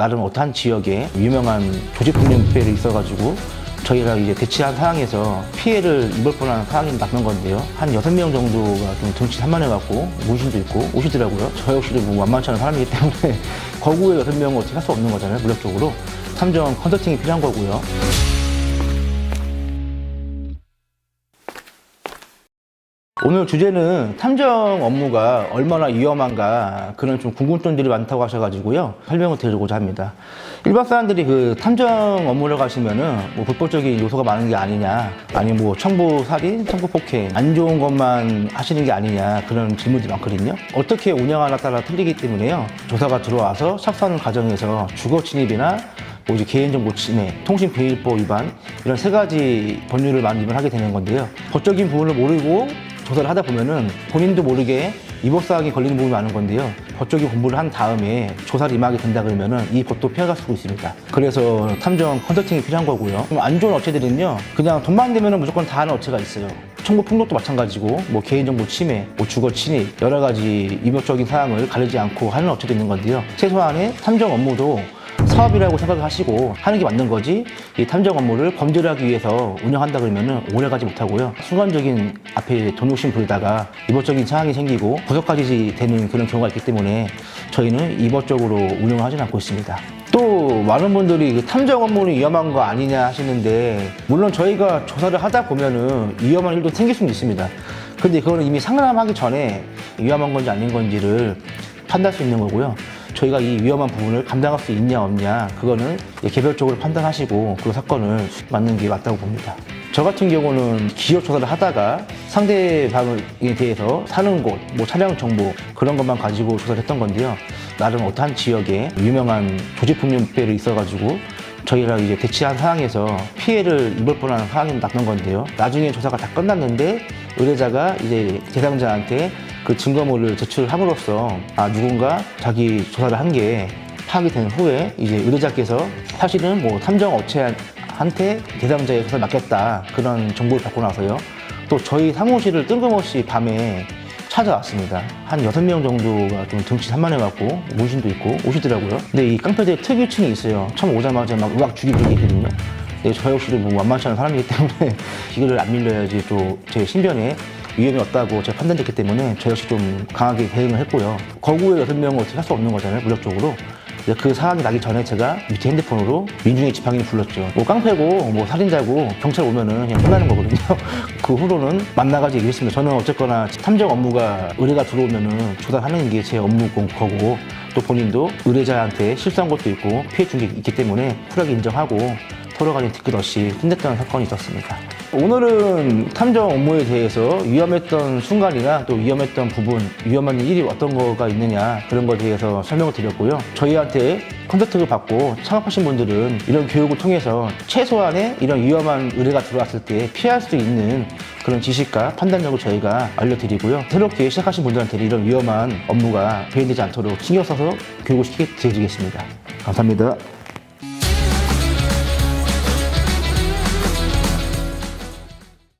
나름 어떠한 지역에 유명한 조직폭력배를 있어가지고 저희가 이제 대치한 상황에서 피해를 입을 뻔한 상황이 났던 건데요. 한 여섯 명 정도가 좀 등치 산만해갖고 문신도 있고 오시더라고요. 저 역시도 뭐 만만치 않은 사람이기 때문에 거구에 여섯 명은 어떻게 할 수 없는 거잖아요. 물력적으로. 탐정 컨설팅이 필요한 거고요. 오늘 주제는 탐정 업무가 얼마나 위험한가 그런 좀 궁금증들이 많다고 하셔가지고요 설명을 드리고자 합니다. 일반 사람들이 그 탐정 업무를 가시면은 뭐 불법적인 요소가 많은 게 아니냐 아니 뭐 청부 살인, 청부 폭행 안 좋은 것만 하시는 게 아니냐 그런 질문들이 많거든요. 어떻게 운영하나 따라 틀리기 때문에요. 조사가 들어와서 착수하는 과정에서 주거 침입이나 뭐 이제 개인정보 침해, 통신비밀법 위반 이런 세 가지 법률을 만집을 하게 되는 건데요. 법적인 부분을 모르고 조사를 하다 보면은 본인도 모르게 위법사항이 걸리는 부분이 많은 건데요. 법적인 공부를 한 다음에 조사를 임하게 된다 그러면은 이 법도 피해갈 수 있습니다. 그래서 탐정 컨설팅이 필요한 거고요. 좀안 좋은 업체들은요, 그냥 돈만 되면은 무조건 다 하는 업체가 있어요. 청구 폭력도 마찬가지고, 뭐 개인정보 침해, 뭐 주거 침입, 여러 가지 위법적인 사항을 가리지 않고 하는 업체도 있는 건데요. 최소한의 탐정 업무도 사업이라고 생각을 하시고 하는 게 맞는 거지 이 탐정 업무를 범죄를 하기 위해서 운영한다 그러면은 오래 가지 못하고요. 순간적인 앞에 돈 욕심 부리다가 위법적인 상황이 생기고 구속까지 되는 그런 경우가 있기 때문에 저희는 위법적으로 운영을 하진 않고 있습니다. 또 많은 분들이 그 탐정 업무는 위험한 거 아니냐 하시는데 물론 저희가 조사를 하다 보면은 위험한 일도 생길 수는 있습니다. 근데 그거는 이미 상담하기 전에 위험한 건지 아닌 건지를 판단할 수 있는 거고요. 저희가 이 위험한 부분을 감당할 수 있냐 없냐 그거는 개별적으로 판단하시고 그 사건을 맞는 게 맞다고 봅니다. 저 같은 경우는 기업 조사를 하다가 상대방에 대해서 사는 곳, 뭐 차량 정보 그런 것만 가지고 조사를 했던 건데요. 나름 어떠한 지역에 유명한 조직폭력배를 있어가지고 저희랑 이제 대치한 상황에서 피해를 입을 뻔한 상황이 났던 건데요. 나중에 조사가 다 끝났는데 의뢰자가 이제 대상자한테 그 증거물을 제출함으로써 아 누군가 자기 조사를 한 게 파악이 된 후에 이제 의뢰자께서 사실은 뭐 탐정 업체한테 대상자의 조사를 맡겼다 그런 정보를 받고 나서요. 또 저희 사무실을 뜬금없이 밤에 찾아왔습니다. 한 여섯 명 정도가 좀 등치 산만해갖고 문신도 있고 오시더라고요. 근데 이 깡패들의 특유층이 있어요. 처음 오자마자 막 음악 죽이 부리거든요. 근데 저 역시도 뭐 만만치 않은 사람이기 때문에 이거를 안 밀려야지 또 제 신변에 위험이 없다고 제가 판단됐기 때문에 저 역시 좀 강하게 대응을 했고요. 거구의 여섯 명은 어떻게 할 수 없는 거잖아요, 무력적으로. 그 상황이 나기 전에 제가 밑에 핸드폰으로 민중의 지팡이를 불렀죠. 뭐 깡패고 뭐 살인자고 경찰 오면은 그냥 끝나는 거거든요. 그 후로는 만나가지고 얘기했습니다. 저는 어쨌거나 탐정 업무가 의뢰가 들어오면은 조사하는 게 제 업무 거고 또 본인도 의뢰자한테 실수한 것도 있고 피해 준 게 있기 때문에 쿨하게 인정하고 서로 간에 뒤끝 없이 끝냈던 사건이 있었습니다. 오늘은 탐정 업무에 대해서 위험했던 순간이나 또 위험했던 부분, 위험한 일이 어떤 거가 있느냐 그런 거에 대해서 설명을 드렸고요. 저희한테 컨택트를 받고 창업하신 분들은 이런 교육을 통해서 최소한의 이런 위험한 의뢰가 들어왔을 때 피할 수 있는 그런 지식과 판단력을 저희가 알려드리고요. 새롭게 시작하신 분들한테는 이런 위험한 업무가 배인되지 않도록 신경 써서 교육을 시켜드리겠습니다. 감사합니다.